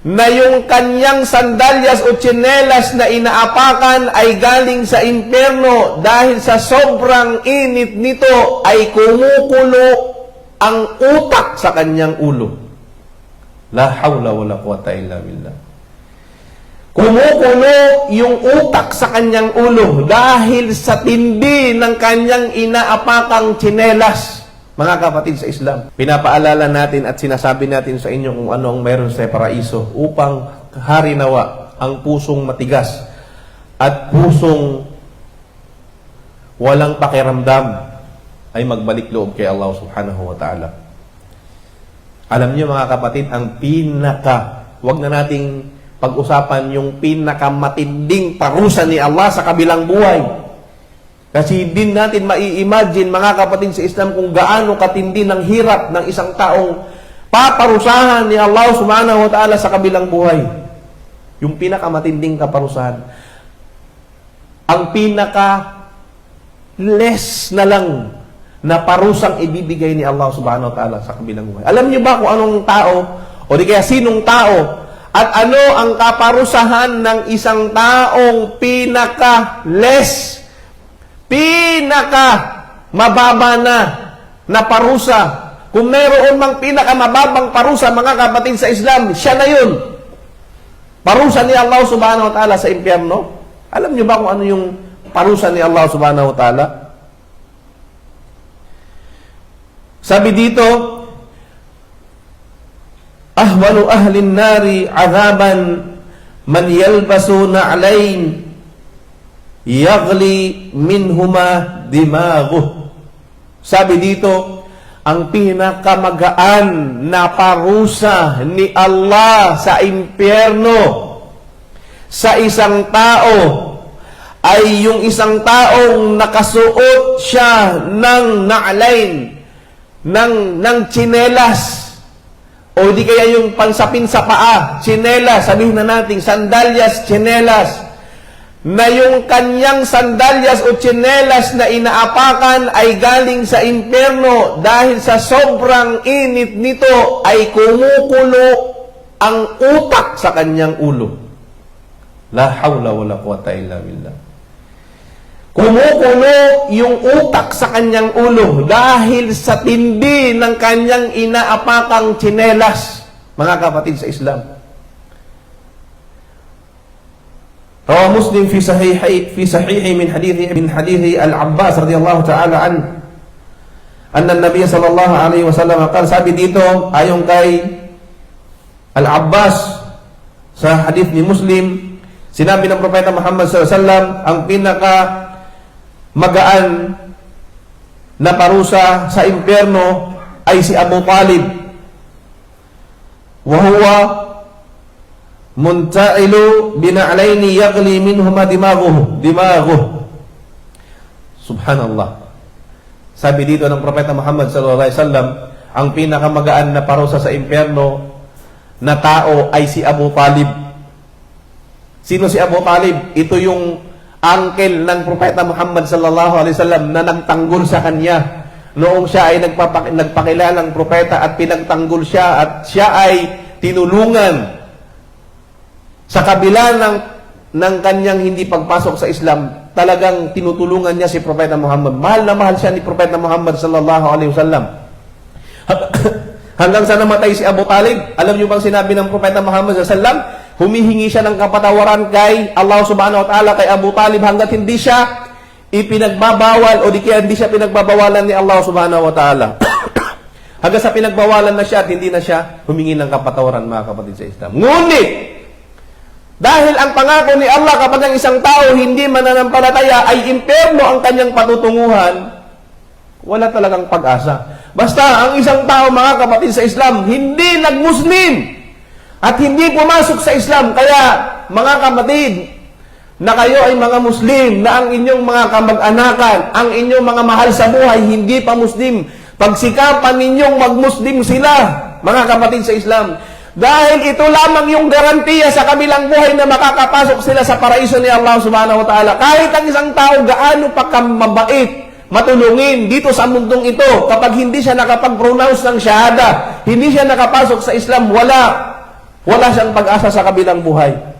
na yung kanyang sandalyas o tsinelas na inaapakan ay galing sa impyerno dahil sa sobrang init nito ay kumukulo ang utak sa kanyang ulo. La hawla wala quwata illa billah. Kumukulo yung utak sa kanyang ulo dahil sa tindi ng kanyang inaapakang tsinelas. Mga kapatid sa Islam, pinapaalala natin at sinasabi natin sa inyo kung ano ang meron sa paraiso upang hari nawa ang pusong matigas at pusong walang pakiramdam ay magbalik loob kay Allah subhanahu wa ta'ala. Alam niyo mga kapatid, ang pinaka, wag na nating pag-usapan yung pinakamatinding parusa ni Allah sa kabilang buhay. Kasi din natin mai-imagine mga kapatid sa Islam kung gaano katindi ng hirap ng isang taong paparusahan ni Allah subhanahu wa ta'ala sa kabilang buhay. Yung pinakamatinding kaparusahan. Ang pinaka less na lang na parusang ibibigay ni Allah subhanahu wa ta'ala sa kabilang buhay. Alam niyo ba kung anong tao o di kaya sinong tao at ano ang kaparusahan ng isang taong pinaka less pinaka mababa na na parusa. Kung mayroon mang pinaka mababang parusa, mga kapatid sa Islam, siya na yun. Parusa ni Allah subhanahu wa ta'ala sa impyerno. Alam niyo ba kung ano yung parusa ni Allah subhanahu wa ta'ala? Sabi dito, ahwalu ahlin nari azaban man yalbasu na'lain yagli minhuma dimaguh. Sabi dito, ang pinakamagaan na parusa ni Allah sa impyerno sa isang tao ay yung isang taong nakasuot siya ng na'lain, ng, ng tsinelas, o di kaya yung pansapin sa paa, tsinelas, sabihin na natin, sandalyas, tsinelas, na yung kanyang sandalyas o tsinelas na inaapakan ay galing sa impyerno dahil sa sobrang init nito ay kumukulo ang utak sa kanyang ulo. La hawla wala quwata illa billah. Kumukulo yung utak sa kanyang ulo dahil sa tindi ng kanyang inaapakang tsinelas, mga kapatid sa Islam. روى مسلم في صحيح في صحيح من حديث من حديث العباس رضي الله تعالى عنه أن النبي صلى الله عليه وسلم قال sabi dito ayon kay Al-Abbas sa hadith ni Muslim sinabi ng propeta Muhammad sallallahu alaihi wasallam ang pinaka magaan na parusa sa impyerno ay si Abu Talib wa huwa muntailu bina'laini yagli minhuma dimaguh dimaguh. Subhanallah. Sabi dito ng propeta Muhammad sallallahu alaihi wasallam ang pinakamagaan na parusa sa impyerno na tao ay si Abu Talib. Sino si Abu Talib? Ito yung uncle ng propeta Muhammad sallallahu alaihi wasallam na nagtanggol sa kanya. Noong siya ay nagpapak- nagpakilalang propeta at pinagtanggol siya at siya ay tinulungan sa kabila ng, ng kanyang hindi pagpasok sa Islam, talagang tinutulungan niya si Propeta Muhammad. Mahal na mahal siya ni Propeta Muhammad sallallahu alaihi wasallam. Hanggang sa namatay si Abu Talib, alam niyo bang sinabi ng Propeta Muhammad sallallahu alaihi wasallam, humihingi siya ng kapatawaran kay Allah subhanahu wa ta'ala kay Abu Talib hanggat hindi siya ipinagbabawal o di kaya hindi siya pinagbabawalan ni Allah subhanahu wa ta'ala. hanggang sa pinagbawalan na siya at hindi na siya humingi ng kapatawaran mga kapatid sa Islam. Ngunit, dahil ang pangako ni Allah kapag ang isang tao hindi mananampalataya ay impyerno ang kanyang patutunguhan, wala talagang pag-asa. Basta ang isang tao, mga kapatid sa Islam, hindi nag-Muslim at hindi pumasok sa Islam. Kaya, mga kapatid, na kayo ay mga Muslim, na ang inyong mga kamag-anakan, ang inyong mga mahal sa buhay, hindi pa Muslim. Pagsikapan ninyong mag-Muslim sila, mga kapatid sa Islam. Dahil ito lamang yung garantiya sa kabilang buhay na makakapasok sila sa paraiso ni Allah subhanahu wa ta'ala. Kahit ang isang tao gaano pa kamabait, matulungin dito sa mundong ito, kapag hindi siya nakapag-pronounce ng shahada, hindi siya nakapasok sa Islam, wala. wala siyang pag-asa sa kabilang buhay.